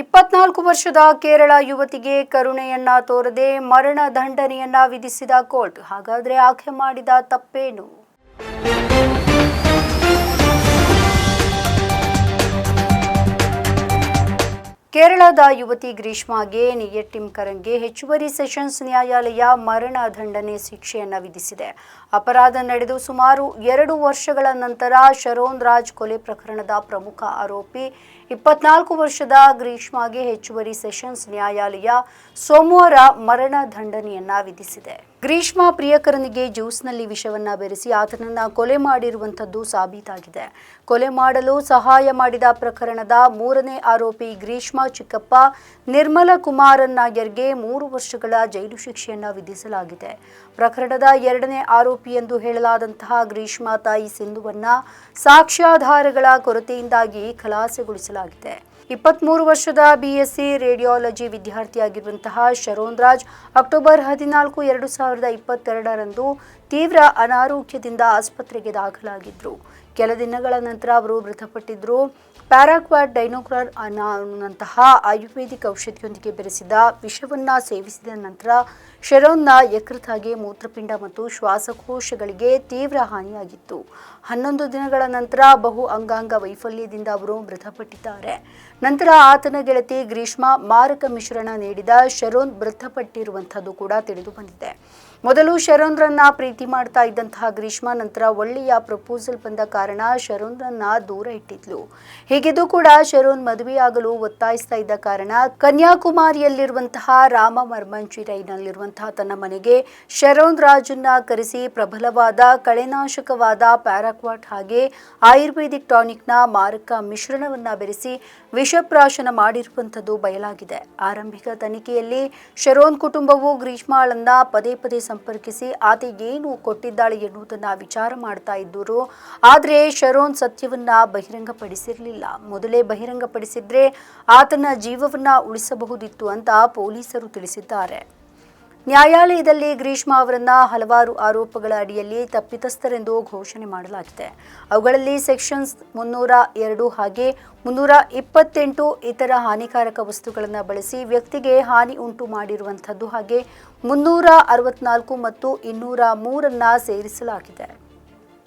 ಇಪ್ಪತ್ನಾಲ್ಕು ವರ್ಷದ ಕೇರಳ ಯುವತಿಗೆ ಕರುಣೆಯನ್ನ ತೋರದೆ ಮರಣ ದಂಡನೆಯನ್ನ ವಿಧಿಸಿದ ಕೋರ್ಟ್. ಹಾಗಾದ್ರೆ ಆಕೆ ಮಾಡಿದ ತಪ್ಪೇನು? ಕೇರಳದ ಯುವತಿ ಗ್ರೀಷ್ಮಾಗೆ ನಿಯಟ್ಟಿಂಕರಂಗೆ ಹೆಚ್ಚುವರಿ ಸೆಷನ್ಸ್ ನ್ಯಾಯಾಲಯ ಮರಣ ದಂಡನೆ ಶಿಕ್ಷೆಯನ್ನು ವಿಧಿಸಿದೆ. ಅಪರಾಧ ನಡೆದು ಸುಮಾರು ಎರಡು ವರ್ಷಗಳ ನಂತರ ಶರೋನ್ ರಾಜ್ ಕೊಲೆ ಪ್ರಕರಣದ ಪ್ರಮುಖ ಆರೋಪಿ, ಇಪ್ಪತ್ನಾಲ್ಕು ವರ್ಷದ ಗ್ರೀಷ್ಮಾಗೆ ಹೆಚ್ಚುವರಿ ಸೆಷನ್ಸ್ ನ್ಯಾಯಾಲಯ ಸೋಮವಾರ ಮರಣ ದಂಡನೆಯನ್ನ ವಿಧಿಸಿದೆ. ಗ್ರೀಷ್ಮಾ ಪ್ರಿಯಕರನಿಗೆ ಜ್ಯೂಸ್ನಲ್ಲಿ ವಿಷವನ್ನು ಬೆರೆಸಿ ಆತನನ್ನ ಕೊಲೆ ಮಾಡಿರುವಂಥದ್ದು ಸಾಬೀತಾಗಿದೆ. ಕೊಲೆ ಮಾಡಲು ಸಹಾಯ ಮಾಡಿದ ಪ್ರಕರಣದ ಮೂರನೇ ಆರೋಪಿ ಗ್ರೀಷ್ಮಾ ಚಿಕ್ಕಪ್ಪ ನಿರ್ಮಲ ಕುಮಾರನ್ನಾಯರ್ಗೆ ಮೂರು ವರ್ಷಗಳ ಜೈಲು ಶಿಕ್ಷೆಯನ್ನ ವಿಧಿಸಲಾಗಿದೆ. ಪ್ರಕರಣದ ಎರಡನೇ ಆರೋಪಿ ಎಂದು ಹೇಳಲಾದಂತಹ ಗ್ರೀಷ್ಮಾ ತಾಯಿ ಸಿಂಧುವನ್ನ ಸಾಕ್ಷ್ಯಾಧಾರಗಳ ಕೊರತೆಯಿಂದಾಗಿ ಖಲಾಸೆಗೊಳಿಸಲಾಗಿದೆ. ಇಪ್ಪತ್ಮೂರು ವರ್ಷದ ಬಿಎಸ್ಸಿ ರೇಡಿಯಾಲಜಿ ವಿದ್ಯಾರ್ಥಿಯಾಗಿರುವಂತಹ ಶರೋನ್ ರಾಜ್ ಅಕ್ಟೋಬರ್ ಹದಿನಾಲ್ಕು, ಎರಡು ಸಾವಿರದ ಇಪ್ಪತ್ತೆರಡರಂದು ತೀವ್ರ ಅನಾರೋಗ್ಯದಿಂದ ಆಸ್ಪತ್ರೆಗೆ ದಾಖಲಾಗಿದ್ರು. ಕೆಲ ದಿನಗಳ ನಂತರ ಅವರು ಮೃತಪಟ್ಟಿದ್ರು ಪ್ಯಾರಾಕ್ವಾಡ್ ಡೈನೋಕ್ರಾರ್ ಅನ್ನುವಂತಹ ಆಯುರ್ವೇದಿಕ್ ಔಷಧಿಯೊಂದಿಗೆ ಬೆರೆಸಿದ ವಿಷವನ್ನ ಸೇವಿಸಿದ ನಂತರ ಶರೋನ್ನ ಯಕೃತಾಗೆ ಮೂತ್ರಪಿಂಡ ಮತ್ತು ಶ್ವಾಸಕೋಶಗಳಿಗೆ ತೀವ್ರ ಹಾನಿಯಾಗಿತ್ತು. ಹನ್ನೊಂದು ದಿನಗಳ ನಂತರ ಬಹು ಅಂಗಾಂಗ ವೈಫಲ್ಯದಿಂದ ಅವರು ಮೃತಪಟ್ಟಿದ್ದಾರೆ. ನಂತರ ಆತನ ಗೆಳತಿ ಗ್ರೀಷ್ಮ ಮಾರಕ ಮಿಶ್ರಣ ನೀಡಿದ ಶರೋನ್ ಮೃತಪಟ್ಟಿರುವಂಥದ್ದು ಕೂಡ ತಿಳಿದು ಬಂದಿದೆ. ಮೊದಲು ಶರೋನ್ರನ್ನ ಪ್ರೀತಿ ಮಾಡ್ತಾ ಇದ್ದಂತಹ ಗ್ರೀಷ್ಮ ನಂತರ ಒಳ್ಳೆಯ ಪ್ರಪೋಸಲ್ ಬಂದ ಕಾರಣ ಶರೋನ್ರನ್ನ ದೂರ ಇಟ್ಟಿದ್ಲು. ಹೀಗಿದ್ದು ಕೂಡ ಶರೋನ್ ಮದುವೆಯಾಗಲು ಒತ್ತಾಯಿಸ್ತಾ ಇದ್ದ ಕಾರಣ ಕನ್ಯಾಕುಮಾರಿಯಲ್ಲಿರುವಂತಹ ರಾಮ ಮರ್ಮಂಚಿ ರೈನಲ್ಲಿರುವಂತಹ ತನ್ನ ಮನೆಗೆ ಶರೋನ್ ರಾಜನ್ನ ಕರೆಸಿ ಪ್ರಬಲವಾದ, ಕಳೆನಾಶಕವಾದ ಪ್ಯಾರಾಕ್ವಾಟ್ ಹಾಗೆ ಆಯುರ್ವೇದಿಕ್ ಟಾನಿಕ್ನ ಮಾರಕ ಮಿಶ್ರಣವನ್ನ ಬೆರೆಸಿ ವಿಷಪ್ರಾಶನ ಮಾಡಿರುವಂಥದ್ದು ಬಯಲಾಗಿದೆ. ಆರಂಭಿಕ ತನಿಖೆಯಲ್ಲಿ ಶರೋನ್ ಕುಟುಂಬವು ಗ್ರೀಷ್ಮಾಳನ್ನ ಪದೇ ಪದೇ ಸಂಪರ್ಕಿಸಿ ಆತ ಏನು ಕೊಟ್ಟಿದ್ದಾಳೆ ಎನ್ನುವುದನ್ನ ವಿಚಾರ ಮಾಡ್ತಾ ಇದ್ದರು. ಆದರೆ ಶರೋನ್ ಸತ್ಯವನ್ನ ಬಹಿರಂಗಪಡಿಸಿರಲಿಲ್ಲ. ಮೊದಲೇ ಬಹಿರಂಗಪಡಿಸಿದ್ರೆ ಆತನ ಜೀವವನ್ನ ಉಳಿಸಬಹುದಿತ್ತು ಅಂತ ಪೊಲೀಸರು ತಿಳಿಸಿದ್ದಾರೆ. ನ್ಯಾಯಾಲಯದಲ್ಲಿ ಗ್ರೀಷ್ಮಾ ಅವರನ್ನ ಹಲವಾರು ಆರೋಪಗಳ ಅಡಿಯಲ್ಲಿ ತಪ್ಪಿತಸ್ಥರೆಂದು ಘೋಷಣೆ ಮಾಡಲಾಗಿದೆ. ಅವುಗಳಲ್ಲಿ ಸೆಕ್ಷನ್ಸ್ ಮುನ್ನೂರ ಎರಡು ಹಾಗೆ ಮುನ್ನೂರ ಇಪ್ಪತ್ತೆಂಟು ಇತರ ಹಾನಿಕಾರಕ ವಸ್ತುಗಳನ್ನು ಬಳಸಿ ವ್ಯಕ್ತಿಗೆ ಹಾನಿ ಉಂಟು ಮಾಡಿರುವಂಥದ್ದು ಹಾಗೆ ಮುನ್ನೂರ ಅರವತ್ನಾಲ್ಕು ಮತ್ತು ಇನ್ನೂರ ಮೂರನ್ನ ಸೇರಿಸಲಾಗಿದೆ.